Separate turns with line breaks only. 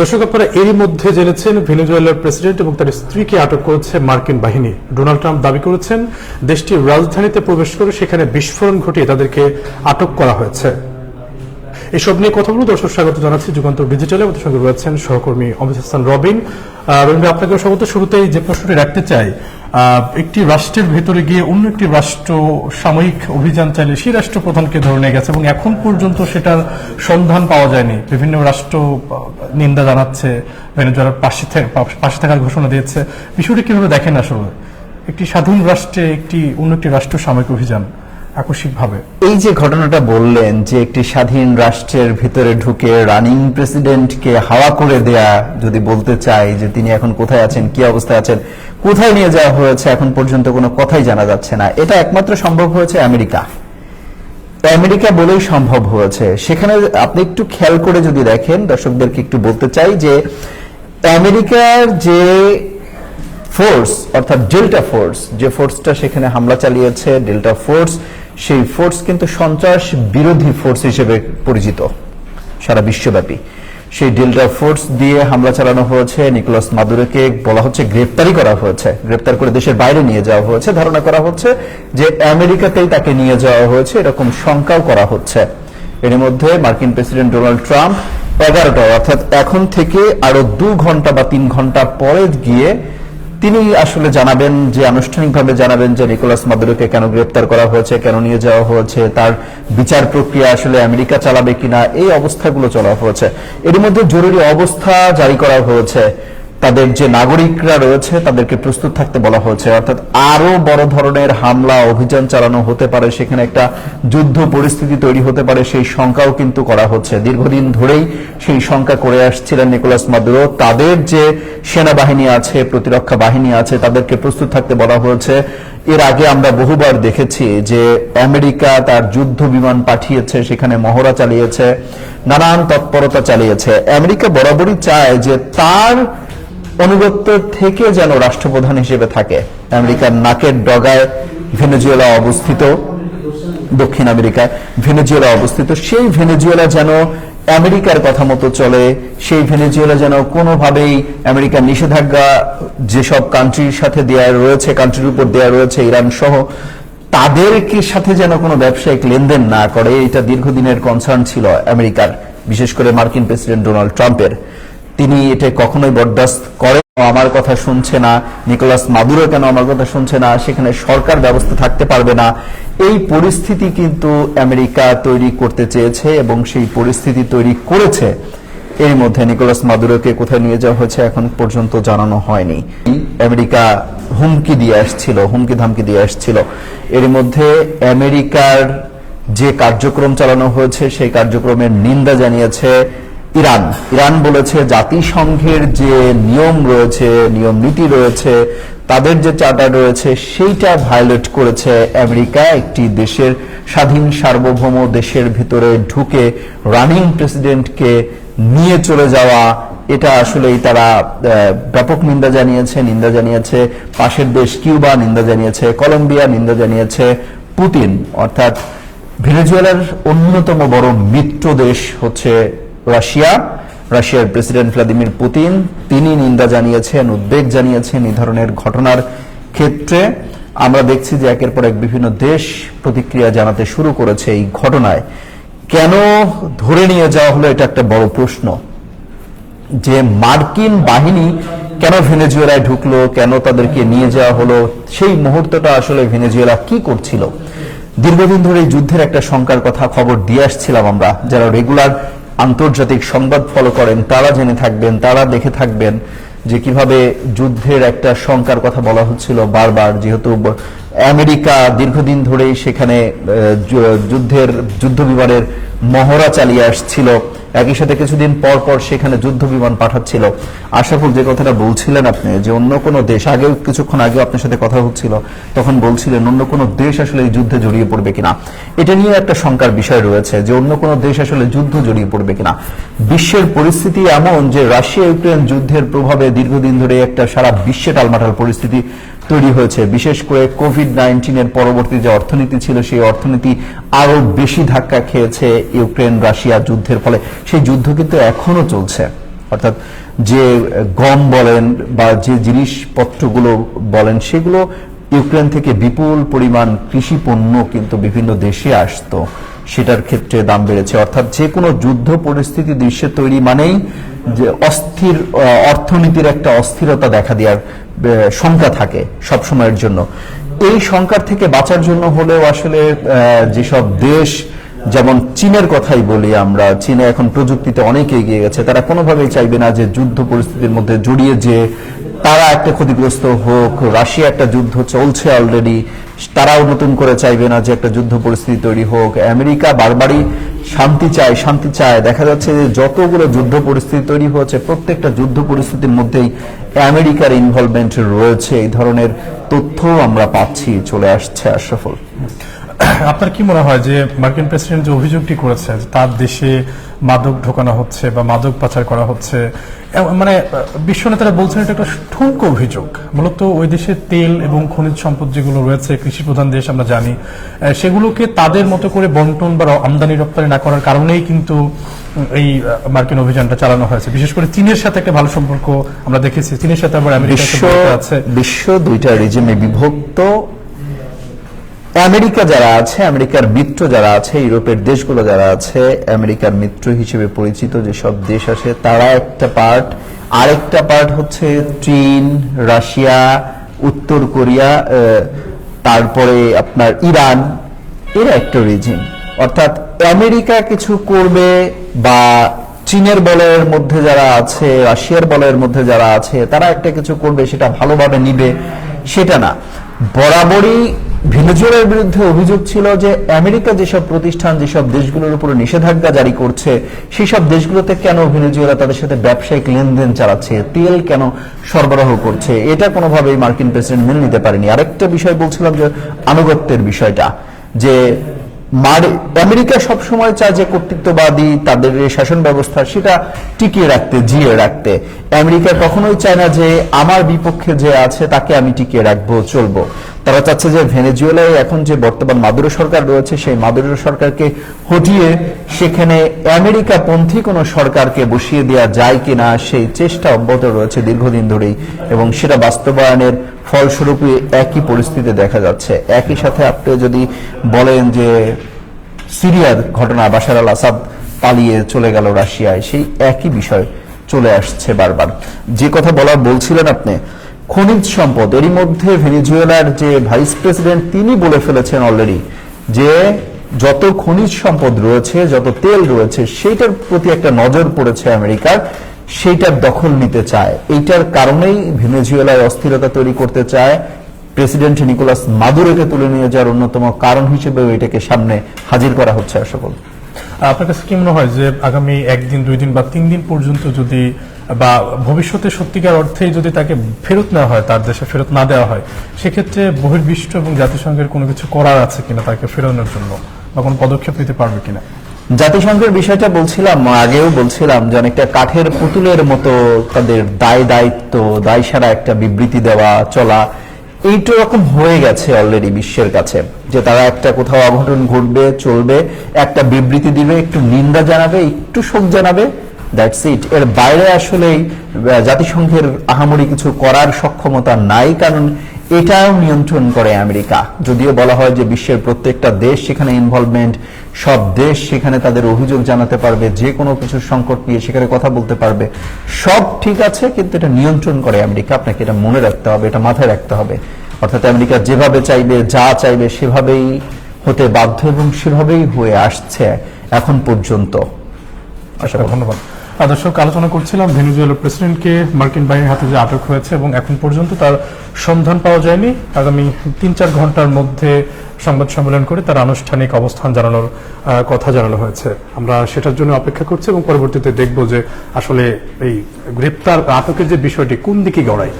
দর্শক, আপনারা এরই মধ্যে জেনেছেন ভেনেজুয়েলার প্রেসিডেন্ট এবং তার স্ত্রীকে আটক করেছে মার্কিন বাহিনী। ডোনাল্ড ট্রাম্প দাবি করেছেন, দেশটির রাজধানীতে প্রবেশ করে সেখানে বিস্ফোরণ ঘটিয়ে তাদেরকে আটক করা হয়েছে। এসব নিয়ে কথা বলব দর্শক স্বাগত জানাচ্ছি। যুগান্তর ডিজিটালে আমাদের সঙ্গে রয়েছেন সহকর্মী অমিত হাসান রবিন। রবিন আপনাকে স্বাগত। শুরুতেই যে প্রশ্নটি রাখতে চাই একটি রাষ্ট্রের ভেতরে গিয়ে অন্য একটি রাষ্ট্র সাময়িক অভিযান চাইলে সেই রাষ্ট্রপ্রধানকে ধরে নিয়ে গেছে এবং এখন পর্যন্ত সেটার সন্ধান পাওয়া যায়নি। বিভিন্ন রাষ্ট্র নিন্দা জানাচ্ছে, ভেনেজুয়েলার পাশে পাশে থাকার ঘোষণা দিয়েছে। বিষয়টি কীভাবে দেখেন আসলে? একটি স্বাধীন রাষ্ট্রে একটি, অন্য একটি রাষ্ট্র সাময়িক অভিযান। আকস্মিকভাবে।
এই যে ঘটনাটা বললেন যে একটি স্বাধীন রাষ্ট্রের ভিতরে ঢুকে রানিং প্রেসিডেন্টকে হাওয়া করে দেয়া যদি বলতে চাই যে তিনি এখন কোথায় আছেন, কি অবস্থায় আছেন, কোথায় নিয়ে যাওয়া হয়েছে, এখন পর্যন্ত কোনো কথাই জানা যাচ্ছে না। এটা একমাত্র সম্ভব হয়েছে আমেরিকা। আমেরিকা বলেই সম্ভব হয়েছে। সেখানে আপনি একটু খেয়াল করে যদি দেখেন, দর্শকদেরকে একটু বলতে চাই যে আমেরিকার যে ফোর্স অর্থাৎ ডেল্টা ফোর্স যে ফোর্সটা সেখানে হামলা চালিয়েছে ডেল্টা ফোর্স সেই ফোর্স কিন্তু সন্ত্রাস বিরোধী ফোর্স হিসেবে পরিচিত সারা বিশ্বব্যাপী। সেই ডেল্টা ফোর্স দিয়ে হামলা চালানো হয়েছে, নিকোলাস মাদুরোকে বলা হচ্ছে গ্রেপ্তারি করা হয়েছে। গ্রেপ্তার করে দেশের বাইরে নিয়ে যাওয়া হয়েছে, ধারণা করা হচ্ছে যে আমেরিকাতেই তাকে নিয়ে যাওয়া হয়েছে, এরকম শঙ্কাও করা হচ্ছে। এর মধ্যে মার্কিন প্রেসিডেন্ট ডোনাল্ড ট্রাম্প এগারোটা অর্থাৎ এখন থেকে আরও দু ঘণ্টা বা তিন ঘণ্টা পরে গিয়ে তিনি আসলে জানাবেন যে, আনুষ্ঠানিকভাবে জানাবেন যে, নিকোলাস মাদুরোকে কেন গ্রেপ্তার করা হয়েছে, কেন নিয়ে যাওয়া হয়েছে, তার বিচার প্রক্রিয়া আসলে আমেরিকা চালাবে কিনা, এই অবস্থাগুলো চলা হয়েছে। এর মধ্যে জরুরি অবস্থা জারি করা হয়েছে। তাদের যে নাগরিকরা রয়েছে, তাদেরকে প্রস্তুত থাকতে বলা হয়েছে। অর্থাৎ আরও বড় ধরনের হামলা, অভিযান চালানো হতে পারে, সেখানে একটা যুদ্ধ পরিস্থিতি তৈরি হতে পারে, সেই শঙ্কাও কিন্তু করা হচ্ছে। দীর্ঘদিন ধরেই সেই শঙ্কা করে আসছিলেন নিকোলাস মাদুরো। তাদের যে সেনাবাহিনী আছে, প্রতিরক্ষা বাহিনী আছে, তাদেরকে প্রস্তুত থাকতে বলা হয়েছে। এর আগে আমরা বহুবার দেখেছি যে আমেরিকা তার যুদ্ধ বিমান পাঠিয়েছে, সেখানে মহড়া চালিয়েছে, নানান তৎপরতা চালিয়েছে। আমেরিকা বরাবরই চায় যে তার অনুগত্য থেকে যেন রাষ্ট্রপ্রধান হিসেবে থাকে। আমেরিকার নাকের ডগায় ভেনেজুয়েলা অবস্থিত, দক্ষিণ আমেরিকায় ভেনেজুয়েলা অবস্থিত। সেই ভেনেজুয়েলা যেন আমেরিকার কথা মতো চলে, সেই ভেনেজুয়েলা যেন কোনোভাবেই আমেরিকার নিষেধাজ্ঞা যেসব কান্ট্রির সাথে দেয়া রয়েছে কান্ট্রির উপর দেয়া রয়েছে, ইরান সহ, তাদেরকে সাথে যেন কোনো ব্যবসায়িক লেনদেন না করে, এটা দীর্ঘদিনের কনসার্ন ছিল আমেরিকার, বিশেষ করে মার্কিন প্রেসিডেন্ট ডোনাল্ড ট্রাম্পের। তিনি এটা কখনোই বরদাস্ত করেন আমার কথা শুনছে না, নিকোলাস মাদুরো কেন আমার কথা শুনছে না, সেখানে সরকার ব্যবস্থা থাকতে পারবে না। এই পরিস্থিতি কিন্তু আমেরিকা তৈরি করতে চেয়েছে এবং সেই পরিস্থিতি তৈরি করেছে। এর মধ্যে নিকোলাস মাদুরোকে কোথায় নিয়ে যাওয়া হয়েছে এখন পর্যন্ত জানানো হয়নি। আমেরিকা হুমকি দিয়ে আসছিল, হুমকি ধামকি দিয়ে আসছিল। এর মধ্যে আমেরিকার যে কার্যক্রম চালানো হয়েছে, সেই কার্যক্রমের নিন্দা জানিয়েছে ইরান। ইরান বলেছে জাতিসংঘের যে নিয়ম রয়েছে, নিয়ম নীতি রয়েছে, তাদের যে চার্টার রয়েছে, সেইটা ভায়োলেট করেছে আমেরিকা। একটি দেশের স্বাধীন সার্বভৌম দেশের ভিতরে ঢুকে রানিং প্রেসিডেন্টকে নিয়ে চলে যাওয়া, এটা আসলেই তারা ব্যাপক নিন্দা জানিয়েছে। নিন্দা জানিয়েছে পাশের দেশ কিউবা, নিন্দা জানিয়েছে কলম্বিয়া, নিন্দা জানিয়েছে পুতিন। অর্থাৎ ভেনেজুয়েলার অন্যতম বড় মিত্র দেশ হচ্ছে রাশিয়া, রাশিয়ার প্রেসিডেন্ট ভ্লাদিমির পুতিন, তিনি নিন্দা জানিয়েছেন, উদ্বেগ জানিয়েছেন এই ধরনের ঘটনার ক্ষেত্রে। আমরা দেখছি যে একের পর এক বিভিন্ন দেশ প্রতিক্রিয়া জানাতে শুরু করেছে এই ঘটনায়। কেন ধরে নিয়ে যাওয়া হলো, এটা একটা বড় প্রশ্ন। যে মার্কিন বাহিনী কেন ভেনেজুয়েলায় ঢুকলো, কেন তাদেরকে নিয়ে যাওয়া হলো, সেই মুহূর্তটা আসলে ভেনেজুয়েলা কি করছিল? দীর্ঘদিন ধরে যুদ্ধের একটা শঙ্কার কথা খবর দিয়ে আসছিলাম আমরা। যারা রেগুলার আন্তর্জাতিক সংবাদ ফলো করেন, তারা জেনে থাকবেন, তারা দেখে থাকবেন যে কীভাবে যুদ্ধের একটা শঙ্কার কথা বলা হচ্ছিল বারবার, যেহেতু আমেরিকা দীর্ঘদিন ধরেই সেখানে যুদ্ধের যুদ্ধ বিমানের মহড়া চালিয়ে আসছিল। একই সাথে কিছুদিন পর পর সেখানে যুদ্ধ বিমান পাঠাচ্ছিল। আশাফুল যে কথাটা বলছিলেন আপনি, যে অন্য কোনো দেশ, আগেও কিছুক্ষণ আগেও আপনার সাথে কথা হচ্ছিল, তখন বলছিলেন অন্য কোনো দেশ আসলে এই যুদ্ধে জড়িয়ে পড়বে কিনা। এটা নিয়ে একটা শঙ্কার বিষয় রয়েছে যে অন্য কোনো দেশ আসলে যুদ্ধ জড়িয়ে পড়বে কিনা। বিশ্বের পরিস্থিতি এমন যে রাশিয়া ইউক্রেন যুদ্ধের প্রভাবে দীর্ঘদিন ধরে একটা সারা বিশ্বে টালমাটাল পরিস্থিতি তৈরি হয়েছে। বিশেষ করে কোভিড নাইন্টিনের পরবর্তী যে অর্থনীতি ছিল, সেই অর্থনীতি আরও বেশি ধাক্কা খেয়েছে ইউক্রেন, রাশিয়া যুদ্ধের ফলে। সেই যুদ্ধ কিন্তু এখনও চলছে। অর্থাৎ যে গম বলেন বা যে জিনিসপত্রগুলো বলেন, সেগুলো ইউক্রেন থেকে বিপুল পরিমাণ কৃষি পণ্য কিন্তু বিভিন্ন দেশে আসতো। সেটার ক্ষেত্রে দাম বেড়েছে। অর্থাৎ যে কোনো যুদ্ধ পরিস্থিতি দৃশ্যে তৈরি মানেই যে অস্থির অর্থনীতির একটা অস্থিরতা দেখা দেওয়ার শঙ্কা থাকে সব সময়ের জন্য। এই শঙ্কার থেকে বাঁচার জন্য হলেও আসলে যেসব দেশ, যেমন চীনের কথাই বলি আমরা, চীনে এখন প্রযুক্তিতে অনেক এগিয়ে গেছে, তারা কোনোভাবেই চাইবে না যে যুদ্ধ পরিস্থিতির মধ্যে জড়িয়ে যে তারা একটা ক্ষতিগ্রস্ত হোক, রাশিয়া একটা যুদ্ধ চলছে অলরেডি তারাও নতুন করে চাইবে না যে একটা যুদ্ধ পরিস্থিতি তৈরি হোক। আমেরিকা বারবারই শান্তি চায় শান্তি চায়। দেখা যাচ্ছে যে যতগুলো যুদ্ধ পরিস্থিতি তৈরি হয়েছে, প্রত্যেকটা যুদ্ধ পরিস্থিতির মধ্যেই আমেরিকার ইনভলভমেন্ট রয়েছে। এই ধরনের তথ্য আমরা পাচ্ছি, চলে আসছে আশরাফুল।
আপনার কি মনে হয় যে মার্কিন প্রেসিডেন্ট যে অভিযোগটি করেছে তার দেশে মাদক ঢোকানো হচ্ছে বা মাদক পাচার করা হচ্ছে। মানে বিশ্ব নেতারা বলছেন এটা একটা ঠুনকো অভিযোগ। মূলত ওই দেশে তেল এবং খনিজ সম্পদ যেগুলো রয়েছে কৃষি প্রধান দেশ আমরা জানি সেগুলোকে তাদের মতো করে বন্টন বা আমদানি রপ্তানি না করার কারণেই কিন্তু এই মার্কিন অভিযানটা চালানো হয়েছে। বিশেষ করে চীনের সাথে একটা ভালো সম্পর্ক আমরা দেখেছি। চীনের সাথে আবার আমেরিকার
বিশ্ব
আছে।
বিশ্ব দুইটা রিজিমে বিভক্ত আমেরিকা যারা আছে, আমেরিকার মিত্র যারা আছে, ইউরোপের দেশগুলো যারা আছে, আমেরিকার মিত্র হিসেবে পরিচিত যেসব দেশ আছে, তারা একটা পার্ট আরেকটা পার্ট হচ্ছে চীন, রাশিয়া, উত্তর কোরিয়া তারপরে আপনার ইরান, এরা একটা রিজিম অর্থাৎ আমেরিকা কিছু করবে বা চীনের বলয়ের মধ্যে যারা আছে, রাশিয়ার বলয়ের মধ্যে যারা আছে, তারা একটা কিছু করবে, সেটা ভালোভাবে নিবে, সেটা না। বরাবরই ভেনেজুয়েলার বিরুদ্ধে অভিযোগ ছিল যে আমেরিকা যেসব প্রতিষ্ঠান, যেসব দেশগুলোর উপরে নিষেধাজ্ঞা জারি করছে সেই সব দেশগুলোতে কেন ভেনেজুয়েলা তাদের সাথে ব্যবসায়িক লেনদেন চালাচ্ছে? তেল কেন সরবরাহ করছে? এটা কোনোভাবেই মার্কিন প্রেসিডেন্ট মেনে নিতে পারেনি। আরেকটা বিষয় বলছিলাম যে আনুগত্যের বিষয়টা, যে মার- আমেরিকা সবসময় চায় যে কর্তৃত্ববাদী তাদের শাসন ব্যবস্থা, সেটা টিকিয়ে রাখতে, জিয়ে রাখতে। আমেরিকা কখনোই চায় না যে আমার বিপক্ষে যে আছে, তাকে আমি টিকিয়ে রাখব, চলবো। তারা চাচ্ছে যে ভেনেজুয়েলায় এখন যে বর্তমান মাদুরো সরকার রয়েছে, সেই মাদুরো সরকারকে হটিয়ে সেখানে আমেরিকা পন্থী কোনো সরকারকে বসিয়ে দেওয়া যায় কিনা, সেই চেষ্টা অব্যাহত রয়েছে দীর্ঘদিন ধরেই এবং সেটা বাস্তবায়নের ফলস্বরূপ একই পরিস্থিতি দেখা যাচ্ছে। একই সাথে আপনি যদি বলেন যে সিরিয়ার ঘটনা, বাশার আল আসাদ পালিয়ে চলে গেল রাশিয়ায়, সেই একই বিষয় চলে আসছে বারবার। যে কথা বলা বলছিলেন আপনি খনিজ সম্পদ। এরই মধ্যে ভেনেজুয়েলার যে ভাইস প্রেসিডেন্ট, তিনি বলে ফেলেছেন অলরেডি যে যত খনিজ সম্পদ রয়েছে, যত তেল রয়েছে, সেইটার প্রতি একটা নজর পড়েছে আমেরিকার সেইটার দখল নিতে চায়। এইটার কারণেই ভেনেজুয়েলায় অস্থিরতা তৈরি করতে চায়। প্রেসিডেন্ট নিকোলাস মাদুরোকে তুলে নিয়ে যাওয়ার অন্যতম কারণ হিসেবে এটাকে সামনে হাজির করা হচ্ছে, আশা সকল
আপনার কাছে কি মনে হয় যে আগামী একদিন, দুই দিন বা তিন দিন পর্যন্ত যদি বা ভবিষ্যতে সত্যিকার অর্থেই যদি তাকে ফেরত নেওয়া হয়, তার দেশে ফেরত না দেওয়া হয়, সেক্ষেত্রে বহির্বিশ্ব এবং জাতিসংঘের কোনো কিছু করার আছে কিনা তাকে ফেরানোর জন্য বা কোনো পদক্ষেপ নিতে পারবে কিনা?
জাতিসংঘের বিষয়টা বলছিলাম, আগেও বলছিলাম যে অনেকটা কাঠের পুতুলের মতো তাদের দায় দায়িত্ব, দায় সারা একটা বিবৃতি দেওয়া, চলা, এইটা রকম হয়ে গেছে অলরেডি বিশ্বের কাছে, যে তারা একটা কোথাও অঘটন ঘটবে, চলবে, একটা বিবৃতি দিবে, একটু নিন্দা জানাবে, একটু শোক জানাবে দ্যাটস ইট এর বাইরে আসলেই জাতিসংঘের আহামরি কিছু করার সক্ষমতা নাই, কারণ এটাও নিয়ন্ত্রণ করে আমেরিকা। যদিও বলা হয় যে বিশ্বের প্রত্যেকটা দেশ সেখানে ইনভলভমেন্ট সব দেশ সেখানে তাদের অভিযোগ জানাতে পারবে, যে কোনো কিছু সংকট নিয়ে সেখানে কথা বলতে পারবে। সব ঠিক আছে, কিন্তু এটা নিয়ন্ত্রণ করে আমেরিকা। আপনাকে এটা মনে রাখতে হবে, এটা মাথায় রাখতে হবে। অর্থাৎ আমেরিকা যেভাবে চাইবে, যা চাইবে, সেভাবেই হতে বাধ্য এবং সেভাবেই হয়ে আসছে এখন পর্যন্ত।
আচ্ছা ধন্যবাদ। দর্শক আলোচনা করছিলাম ভেনেজুয়েলার প্রেসিডেন্টকে। মার্কিন বাহিনীর হাতে যে আটক হয়েছে এবং এখন পর্যন্ত তার সন্ধান পাওয়া যায়নি। আগামী তিন চার ঘণ্টার মধ্যে সংবাদ সম্মেলন করে তার আনুষ্ঠানিক অবস্থান জানানোর কথা জানানো হয়েছে। আমরা সেটার জন্য অপেক্ষা করছি এবং পরবর্তীতে দেখব যে আসলে এই গ্রেপ্তার আটকের যে বিষয়টি কোন দিকে গড়ায়।